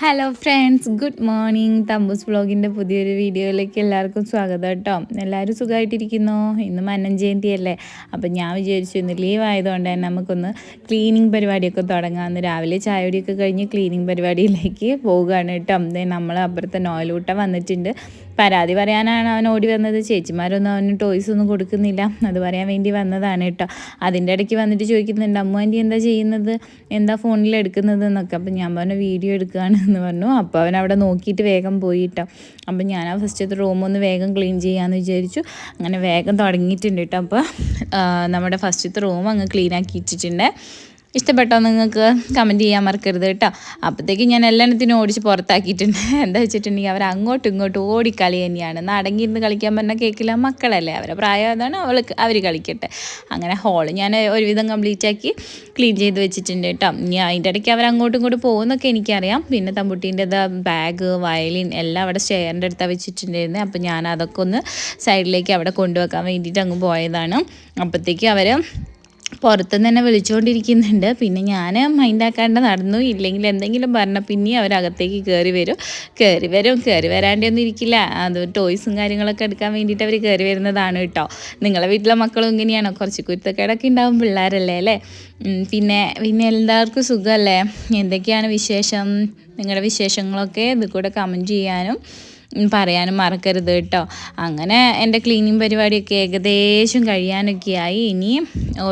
Hello friends good morning Thampoos വ്ളോഗിന്റെ പുതിയൊരു വീഡിയോയിലേക്ക് എല്ലാവർക്കും സ്വാഗതം കേട്ടോ. എല്ലാവരും സുഖമായിട്ടിരിക്കുന്നു? ഇന്ന് മന്നം ജയന്തി അല്ലേ? അപ്പം ഞാൻ വിചാരിച്ചു ഇന്ന് ലീവ് ആയതുകൊണ്ട് തന്നെ നമുക്കൊന്ന് ക്ലീനിങ് പരിപാടിയൊക്കെ തുടങ്ങാം അന്ന് രാവിലെ ചായപൊടിയൊക്കെ കഴിഞ്ഞ് ക്ലീനിങ് പരിപാടിയിലേക്ക് പോവുകയാണ് കേട്ടോ. നമ്മൾ അപ്പുറത്തെ നോയിലൂട്ട വന്നിട്ടുണ്ട്. പരാതി പറയാനാണ് അവൻ ഓടി വന്നത്. ചേച്ചിമാരൊന്നും അവന് ടോയ്സ് ഒന്നും കൊടുക്കുന്നില്ല. അത് പറയാൻ വേണ്ടി വന്നതാണ് കേട്ടോ. അതിന്റെ ഇടയ്ക്ക് വന്നിട്ട് ചോദിക്കുന്നുണ്ട് അമ്മ ആന്റി എന്താ ചെയ്യുന്നത്? എന്താ ഫോണിൽ എടുക്കുന്നത്? എന്നൊക്കെ. അപ്പം ഞാൻ പറഞ്ഞു വീഡിയോ എടുക്കുകയാണ് എന്ന് പറഞ്ഞു. അപ്പോൾ അവൻ അവിടെ നോക്കിയിട്ട് വേഗം പോയി കേട്ടോ. അപ്പം ഞാൻ ആ ഫസ്റ്റത്തെ ഒന്ന് വേഗം ക്ലീൻ ചെയ്യാമെന്ന് വിചാരിച്ചു. അങ്ങനെ വേഗം തുടങ്ങിയിട്ടുണ്ട് കേട്ടോ. അപ്പോൾ നമ്മുടെ ഫസ്റ്റത്തെ റൂം അങ്ങ് ക്ലീൻ ആക്കി ഇട്ടിട്ടുണ്ട്. ഇഷ്ടപ്പെട്ടോ നിങ്ങൾക്ക്? കമന്റ് ചെയ്യാൻ മറക്കരുത് കേട്ടോ. അപ്പോഴത്തേക്ക് ഞാൻ എല്ലാത്തിനും ഓടിച്ച് പുറത്താക്കിയിട്ടുണ്ട്. എന്താ വെച്ചിട്ടുണ്ടെങ്കിൽ അവർ അങ്ങോട്ടും ഇങ്ങോട്ടും ഓടിക്കളി തന്നെയാണ്. നടങ്ങിയിരുന്ന് കളിക്കാൻ പറഞ്ഞാൽ കേൾക്കില്ല മക്കളല്ലേ? അവരെ പ്രായം അതാണ് അവൾക്ക് അവർ കളിക്കട്ടെ. അങ്ങനെ ഹോൾ ഞാൻ ഒരുവിധം കംപ്ലീറ്റ് ആക്കി ക്ലീൻ ചെയ്ത് വെച്ചിട്ടുണ്ട് കേട്ടോ. ഇനി അതിന്റെ ഇടയ്ക്ക് അവർ അങ്ങോട്ടും ഇങ്ങോട്ടും പോകുന്നൊക്കെ എനിക്കറിയാം. പിന്നെ തമ്പുട്ടീന്റെ ബാഗ് വയലിൻ എല്ലാം അവിടെ സ്റ്റെയറിന്റെ അടുത്താണ് വെച്ചിട്ടുണ്ടായിരുന്നത് അപ്പോൾ ഞാൻ അതൊക്കെ ഒന്ന് സൈഡിലേക്ക് അവിടെ കൊണ്ടുവെക്കാൻ വേണ്ടിയിട്ട് അങ്ങ് പോയതാണ്. അപ്പോഴത്തേക്ക് അവർ പുറത്തുനിന്ന് തന്നെ വിളിച്ചുകൊണ്ടിരിക്കുന്നുണ്ട്. പിന്നെ ഞാൻ മൈൻഡാക്കാണ്ട് നടന്നു. ഇല്ലെങ്കിൽ എന്തെങ്കിലും പറഞ്ഞാൽ പിന്നെ അവരകത്തേക്ക് കയറി വരും. കയറി വരും. കയറി വരാണ്ടൊന്നും ഇരിക്കില്ല. അത് ടോയ്സും കാര്യങ്ങളൊക്കെ എടുക്കാൻ വേണ്ടിയിട്ട് അവർ കയറി വരുന്നതാണ് കേട്ടോ. നിങ്ങളെ വീട്ടിലെ മക്കളും ഇങ്ങനെയാണോ? കുറച്ച് കുരുത്തക്കേടൊക്കെ ഉണ്ടാവും പിള്ളേരല്ലേ അല്ലേ? പിന്നെ പിന്നെ എല്ലാവർക്കും സുഖമല്ലേ? എന്തൊക്കെയാണ് വിശേഷം? നിങ്ങളുടെ വിശേഷങ്ങളൊക്കെ ഇത് കൂടെ കമന്റ് ചെയ്യാനും. പറയാനും മറക്കരുത് കേട്ടോ. അങ്ങനെ എന്റെ ക്ലീനിങ് പരിപാടിയൊക്കെ ഏകദേശം കഴിയാനൊക്കെയായി ഇനി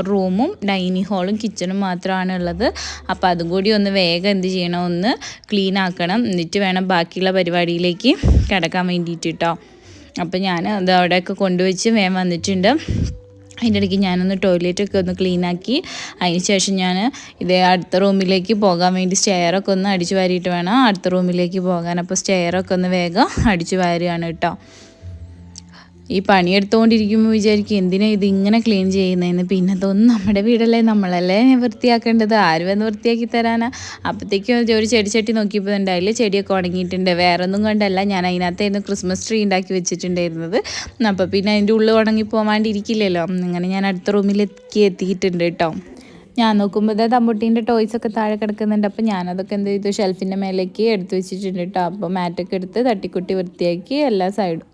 റൂമും ഡൈനിങ് ഹാളും കിച്ചണും മാത്രമാണ് ഉള്ളത്. അപ്പോൾ അതും കൂടി ഒന്ന് വേഗം എന്ത് ചെയ്യണം? ഒന്ന് ക്ലീൻ ആക്കണം. എന്നിട്ട് വേണം ബാക്കിയുള്ള പരിപാടിയിലേക്ക് കിടക്കാൻ വേണ്ടിയിട്ട് കേട്ടോ. അപ്പോൾ ഞാൻ അത് അവിടെയൊക്കെ കൊണ്ടുവച്ച് വേഗം വന്നിട്ടുണ്ട്. അതിന്റെ ഇടയ്ക്ക് ഞാനൊന്ന് ടോയ്ലറ്റൊക്കെ ഒന്ന് ക്ലീൻ ആക്കി. അതിന് ശേഷം ഞാൻ ഇതേ അടുത്ത റൂമിലേക്ക് പോകാൻ വേണ്ടി സ്റ്റെയറൊക്കെ ഒന്ന് അടിച്ചു വാരിയിട്ട് വേണം. അടുത്ത റൂമിലേക്ക് പോകാൻ. അപ്പോൾ സ്റ്റെയറൊക്കെ ഒന്ന് വേഗം അടിച്ചു വാരുകയാണ് കേട്ടോ. ഈ പണിയെടുത്തുകൊണ്ടിരിക്കുമ്പോൾ വിചാരിക്കും എന്തിനാ ഇത് ഇങ്ങനെ ക്ലീൻ ചെയ്യുന്നതെന്ന് പിന്നെ തോന്നും നമ്മുടെ വീടല്ലേ നമ്മളല്ലേ വൃത്തിയാക്കേണ്ടത്? ആര് വന്ന് വൃത്തിയാക്കി തരാനാ? അപ്പോഴത്തേക്കും ഒരു ചെടി ചട്ടി നോക്കിയപ്പോൾ ഉണ്ടായില്ല ചെടിയൊക്കെ ഉണങ്ങിയിട്ടുണ്ട്. വേറെ ഒന്നും കൊണ്ടല്ല ഞാൻ അതിനകത്തായിരുന്നു ക്രിസ്മസ് ട്രീ ഉണ്ടാക്കി വെച്ചിട്ടുണ്ടായിരുന്നത്. അപ്പോൾ പിന്നെ അതിന്റെ ഉള്ളിൽ ഉണങ്ങി പോകാണ്ടിരിക്കില്ലല്ലോ അങ്ങനെ ഞാൻ അടുത്ത റൂമിലേക്ക് എത്തിയിട്ടുണ്ട് കേട്ടോ. ഞാൻ നോക്കുമ്പോൾ തമ്പുട്ടീന്റെ ടോയ്സൊക്കെ താഴെ കിടക്കുന്നുണ്ട്. അപ്പോൾ ഞാനതൊക്കെ എന്ത് ചെയ്തു ഷെൽഫിന്റെ മേലേക്ക് എടുത്ത് വെച്ചിട്ടുണ്ട് കേട്ടോ. അപ്പോൾ മാറ്റൊക്കെ എടുത്ത് തട്ടിക്കുട്ടി വൃത്തിയാക്കി എല്ലാ സൈഡും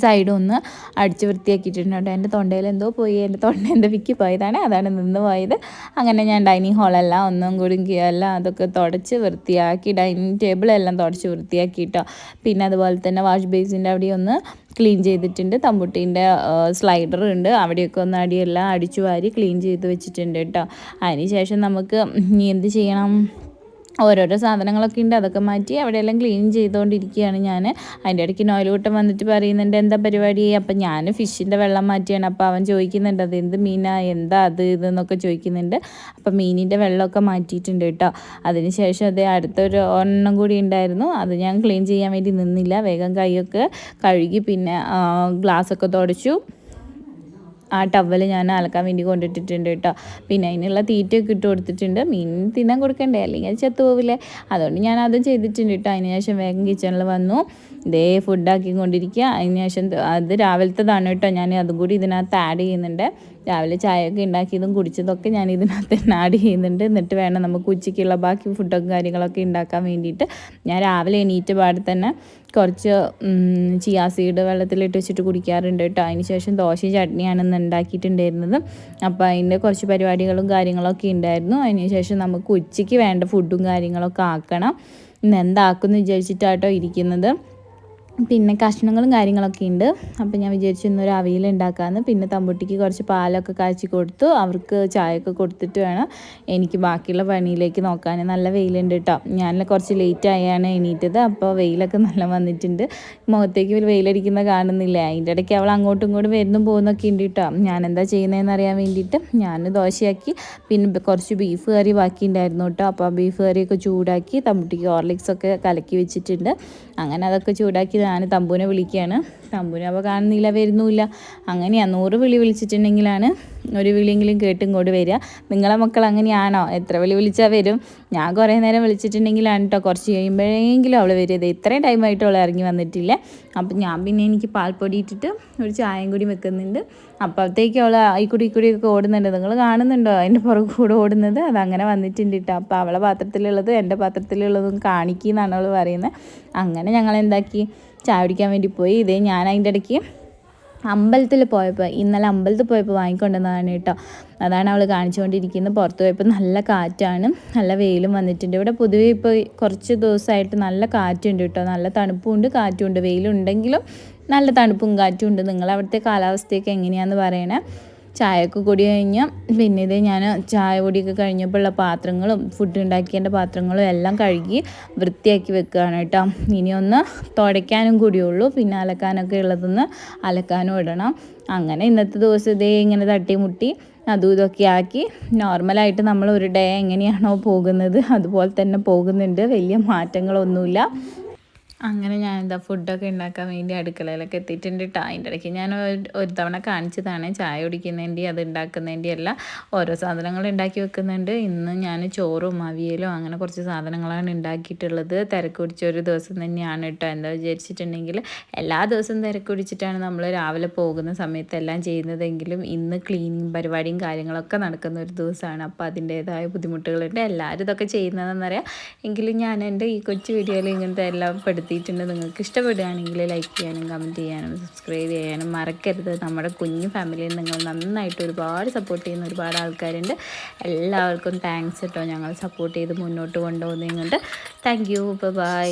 സൈഡും ഒന്ന് അടിച്ച് വൃത്തിയാക്കിയിട്ടുണ്ട് എന്റെ തൊണ്ടയിൽ എന്തോ പോയി എന്റെ തൊണ്ട എന്റെ വിക്കി പോയതാണ് അതാണ് നിന്ന് പോയത്. അങ്ങനെ ഞാൻ ഡൈനിങ് ഹാളെല്ലാം ഒന്നും കൂടി എല്ലാം അതൊക്കെ തുടച്ച് വൃത്തിയാക്കി ഡൈനിങ് ടേബിളെല്ലാം തുടച്ച് വൃത്തിയാക്കിയിട്ടോ. പിന്നെ അതുപോലെ തന്നെ വാഷ് ബേസിന്റെ അവിടെ ഒന്ന് ക്ലീൻ ചെയ്തിട്ടുണ്ട്. തമ്പുട്ടീന്റെ സ്ലൈഡർ ഉണ്ട്. അവിടെയൊക്കെ ഒന്ന് അടിയെല്ലാം അടിച്ചു വാരി ക്ലീൻ ചെയ്ത് വെച്ചിട്ടുണ്ട് കേട്ടോ. അതിന് ശേഷം നമുക്ക് ഇനി എന്ത് ചെയ്യണം? ഓരോരോ സാധനങ്ങളൊക്കെ ഉണ്ട്. അതൊക്കെ മാറ്റി അവിടെയെല്ലാം ക്ലീൻ ചെയ്തുകൊണ്ടിരിക്കുകയാണ് ഞാൻ അതിന്റെ ഇടയ്ക്ക് നോയിലൂട്ടം വന്നിട്ട് പറയുന്നുണ്ട് എന്താ പരിപാടി? അപ്പം ഞാൻ ഫിഷിന്റെ വെള്ളം മാറ്റിയാണ് അപ്പോൾ അവൻ ചോദിക്കുന്നുണ്ട് അത് എന്ത് മീനാ? എന്താ അത്? ഇതെന്നൊക്കെ ചോദിക്കുന്നുണ്ട്. അപ്പം മീനിന്റെ വെള്ളമൊക്കെ മാറ്റിയിട്ടുണ്ട് കേട്ടോ. അതിന് ശേഷം അത് അടുത്തൊരു ഒരെണ്ണം കൂടി ഉണ്ടായിരുന്നു. അത് ഞാൻ ക്ലീൻ ചെയ്യാൻ വേണ്ടി നിന്നില്ല. വേഗം കൈയൊക്കെ കഴുകി പിന്നെ ഗ്ലാസ്സൊക്കെ തുടച്ചു. ആ ടവൽ ഞാൻ അലക്കാൻ വേണ്ടി കൊണ്ടിട്ടിട്ടുണ്ട് കേട്ടോ. പിന്നെ അതിനുള്ള തീറ്റയൊക്കെ ഇട്ട് കൊടുത്തിട്ടുണ്ട്. മീൻ തിന്നാൻ കൊടുക്കണ്ടേ? അല്ലെങ്കിൽ അത് ചത്തുപോവില്ലേ? അതുകൊണ്ട് ഞാൻ അതും ചെയ്തിട്ടുണ്ട് കേട്ടോ. അതിന് ശേഷം വേഗം കിച്ചണിൽ വന്നു. ഇതേ ഫുഡാക്കി കൊണ്ടിരിക്കുക അതിന് ശേഷം അത് രാവിലത്തേതാണ് കേട്ടോ. ഞാൻ അതും കൂടി ഇതിനകത്ത് ആഡ് ചെയ്യുന്നുണ്ട്. രാവിലെ ചായയൊക്കെ ഉണ്ടാക്കിയതും കുടിച്ചതൊക്കെ ഞാൻ ഇതിനകത്ത് തന്നെ ആഡ് ചെയ്യുന്നുണ്ട്. എന്നിട്ട് വേണം നമുക്ക് ഉച്ചയ്ക്കുള്ള ബാക്കി ഫുഡൊക്കെ കാര്യങ്ങളൊക്കെ ഉണ്ടാക്കാൻ വേണ്ടിയിട്ട്. ഞാൻ രാവിലെ എണീറ്റ പാടെ തന്നെ കുറച്ച് ചിയാ സീഡ് വെള്ളത്തിലിട്ട് വെച്ചിട്ട് കുടിക്കാറുണ്ട് കേട്ടോ. അതിന് ശേഷം ദോശയും ചട്നിയാണ് ഇന്ന് ഉണ്ടാക്കിയിട്ടുണ്ടായിരുന്നത്. അപ്പോൾ അതിന്റെ കുറച്ച് പരിപാടികളും കാര്യങ്ങളൊക്കെ ഉണ്ടായിരുന്നു. അതിന് ശേഷം നമുക്ക് ഉച്ചയ്ക്ക് വേണ്ട ഫുഡും കാര്യങ്ങളൊക്കെ ആക്കണം. ഇന്ന് എന്താക്കുമെന്ന് വിചാരിച്ചിട്ടാട്ടോ ഇരിക്കുന്നത്. പിന്നെ കഷ്ണങ്ങളും കാര്യങ്ങളൊക്കെ ഉണ്ട്. അപ്പം ഞാൻ വിചാരിച്ചു ഇന്നൊരു അവിയൽ ഉണ്ടാക്കാമെന്ന് പിന്നെ തമ്പുട്ടിക്ക് കുറച്ച് പാലൊക്കെ കാച്ചി കൊടുത്തു. അവർക്ക് ചായയൊക്കെ കൊടുത്തിട്ട് വേണം എനിക്ക് ബാക്കിയുള്ള പണിയിലേക്ക് നോക്കാൻ നല്ല വെയിലുണ്ട് കേട്ടോ ഞാൻ കുറച്ച് ലേറ്റ് ആയാണ് എണീറ്റത്. അപ്പോൾ വെയിലൊക്കെ നല്ല വന്നിട്ടുണ്ട്. മുഖത്തേക്ക് വെയിലടിക്കുന്ന കാണുന്നില്ല? അതിന്റെ ഇടയ്ക്ക് അവൾ അങ്ങോട്ടും ഇങ്ങോട്ടും വരുന്നും പോകുന്നൊക്കെ ഉണ്ട് കേട്ടോ ഞാൻ എന്താ ചെയ്യുന്നതെന്ന് അറിയാൻ വേണ്ടിയിട്ട് ഞാൻ ദോശയാക്കി. പിന്നെ കുറച്ച് ബീഫ് കറി ബാക്കി ഉണ്ടായിരുന്നു കേട്ടോ അപ്പോൾ ബീഫ് കറിയൊക്കെ ചൂടാക്കി തമ്പുട്ടിക്ക് ഹോർലിക്സൊക്കെ കലക്കി വെച്ചിട്ടുണ്ട്. അങ്ങനെ അതൊക്കെ ചൂടാക്കി ഞാൻ തമ്പുവിനെ വിളിക്കുകയാണ്. തമ്പുവിനെ അപ്പോൾ കാണുന്നില്ല വരുന്നുമില്ല. അങ്ങനെയാണ് നൂറ് വിളി വിളിച്ചിട്ടുണ്ടെങ്കിലാണ് ഒരു വിളിയെങ്കിലും കേട്ടും ഇങ്ങോട്ട് വരിക. നിങ്ങളെ മക്കൾ അങ്ങനെയാണോ? എത്ര വിളി വിളിച്ചാൽ വരും? ഞാൻ കുറേ നേരം വിളിച്ചിട്ടുണ്ടെങ്കിലാണ് കേട്ടോ കുറച്ച് കഴിയുമ്പോഴെങ്കിലും അവൾ വരിയത് ഇത്രയും ടൈമായിട്ട് അവൾ ഇറങ്ങി വന്നിട്ടില്ല. അപ്പം ഞാൻ പിന്നെ എനിക്ക് പാൽപ്പൊടി ഇട്ടിട്ട് ഒരു ചായയും കൂടി വെക്കുന്നുണ്ട്. അപ്പോഴത്തേക്ക് അവൾ ഈ കൂടി ഈ കൂടിയൊക്കെ ഓടുന്നുണ്ട്. നിങ്ങൾ കാണുന്നുണ്ടോ അതിന്റെ പുറകെ കൂടെ ഓടുന്നത്? അതങ്ങനെ വന്നിട്ടുണ്ട് കേട്ടോ അപ്പോൾ അവളെ പാത്രത്തിലുള്ളത് എന്റെ പാത്രത്തിലുള്ളതും കാണിക്കുന്നതാണ് അവൾ പറയുന്നത്. അങ്ങനെ ഞങ്ങൾ എന്താക്കി? ചായ കുടിക്കാൻ വേണ്ടി പോയി. ഇതേ ഞാൻ അതിന്റെ ഇടയ്ക്ക് അമ്പലത്തിൽ പോയപ്പോൾ ഇന്നലെ അമ്പലത്തിൽ പോയപ്പോൾ വാങ്ങിക്കൊണ്ടുവന്നതാണ് കേട്ടോ. അതാണ് അവൾ കാണിച്ചുകൊണ്ടിരിക്കുന്നത്. പുറത്ത് പോയപ്പോൾ നല്ല കാറ്റാണ് നല്ല വെയിലും വന്നിട്ടുണ്ട്. ഇവിടെ പൊതുവേ ഇപ്പോൾ കുറച്ച് ദിവസമായിട്ട് നല്ല കാറ്റുണ്ട് കേട്ടോ. നല്ല തണുപ്പുണ്ട് കാറ്റുണ്ട്. വെയിലുണ്ടെങ്കിലും നല്ല തണുപ്പും കാറ്റും ഉണ്ട്. നിങ്ങൾ നിങ്ങളവിടുത്തെ കാലാവസ്ഥയൊക്കെ എങ്ങനെയാണെന്ന് പറയണേ. ചായയൊക്കെ കൂടി കഴിഞ്ഞാൽ പിന്നെ ഇത് ഞാൻ ചായ കൂടിയൊക്കെ കഴിഞ്ഞപ്പോൾ ഉള്ള പാത്രങ്ങളും ഫുഡ് ഉണ്ടാക്കിയതിന്റെ പാത്രങ്ങളും എല്ലാം കഴുകി വൃത്തിയാക്കി വെക്കുകയാണ് കേട്ടോ. ഇനി ഒന്ന് തുടയ്ക്കാനും കൂടിയുള്ളൂ. പിന്നെ അലക്കാനൊക്കെ ഉള്ളതൊന്ന് അലക്കാനും ഇടണം. അങ്ങനെ ഇന്നത്തെ ദിവസം ഇതേ ഇങ്ങനെ തട്ടിമുട്ടി അതും ഇതൊക്കെ ആക്കി നോർമലായിട്ട് നമ്മൾ ഒരു ഡേ എങ്ങനെയാണോ പോകുന്നത് അതുപോലെ തന്നെ പോകുന്നുണ്ട്. വലിയ മാറ്റങ്ങളൊന്നുമില്ല. അങ്ങനെ ഞാൻ എന്താ ഫുഡൊക്കെ ഉണ്ടാക്കാൻ വേണ്ടി അടുക്കളയിലൊക്കെ എത്തിയിട്ടുണ്ട് കേട്ടോ അതിന്റെ ഇടയ്ക്ക് ഞാൻ ഒരു തവണ കാണിച്ചതാണ് ചായ കുടിക്കുന്നതിന്റെ അത് ഉണ്ടാക്കുന്നതിന്റെ എല്ലാം. ഓരോ സാധനങ്ങൾ ഉണ്ടാക്കി വെക്കുന്നുണ്ട്. ഇന്ന് ഞാൻ ചോറും അവിയലും അങ്ങനെ കുറച്ച് സാധനങ്ങളാണ് ഉണ്ടാക്കിയിട്ടുള്ളത് തിരക്ക് പിടിച്ച ഒരു ദിവസം തന്നെയാണ് കേട്ടോ എന്താ വിചാരിച്ചിട്ടുണ്ടെങ്കിൽ എല്ലാ ദിവസവും തിരക്ക് പിടിച്ചിട്ടാണ് നമ്മൾ രാവിലെ പോകുന്ന സമയത്തെല്ലാം ചെയ്യുന്നതെങ്കിലും ഇന്ന് ക്ലീനിങ് പരിപാടിയും കാര്യങ്ങളൊക്കെ നടക്കുന്ന ഒരു ദിവസമാണ്. അപ്പോൾ അതിന്റേതായ ബുദ്ധിമുട്ടുകളുണ്ട്. എല്ലാവരും ഇതൊക്കെ ചെയ്യുന്നതെന്നറിയാം. എങ്കിലും ഞാൻ എന്റെ ഈ കൊച്ചു വീഡിയോയിൽ ഇങ്ങനത്തെ എല്ലാം പെടുത്തി എത്തിയിട്ടുണ്ട് നിങ്ങൾക്ക് ഇഷ്ടപ്പെടുകയാണെങ്കിൽ ലൈക്ക് ചെയ്യാനും കമന്റ് ചെയ്യാനും സബ്സ്ക്രൈബ് ചെയ്യാനും മറക്കരുത്. നമ്മുടെ കുഞ്ഞു ഫാമിലിയിൽ നിങ്ങൾ നന്നായിട്ട് ഒരുപാട് സപ്പോർട്ട് ചെയ്യുന്ന ഒരുപാട് ആൾക്കാരുണ്ട്. എല്ലാവർക്കും താങ്ക്സ് കേട്ടോ ഞങ്ങൾ സപ്പോർട്ട് ചെയ്ത് മുന്നോട്ട് കൊണ്ടുപോകുന്നതുകൊണ്ട് താങ്ക് യു ബൈ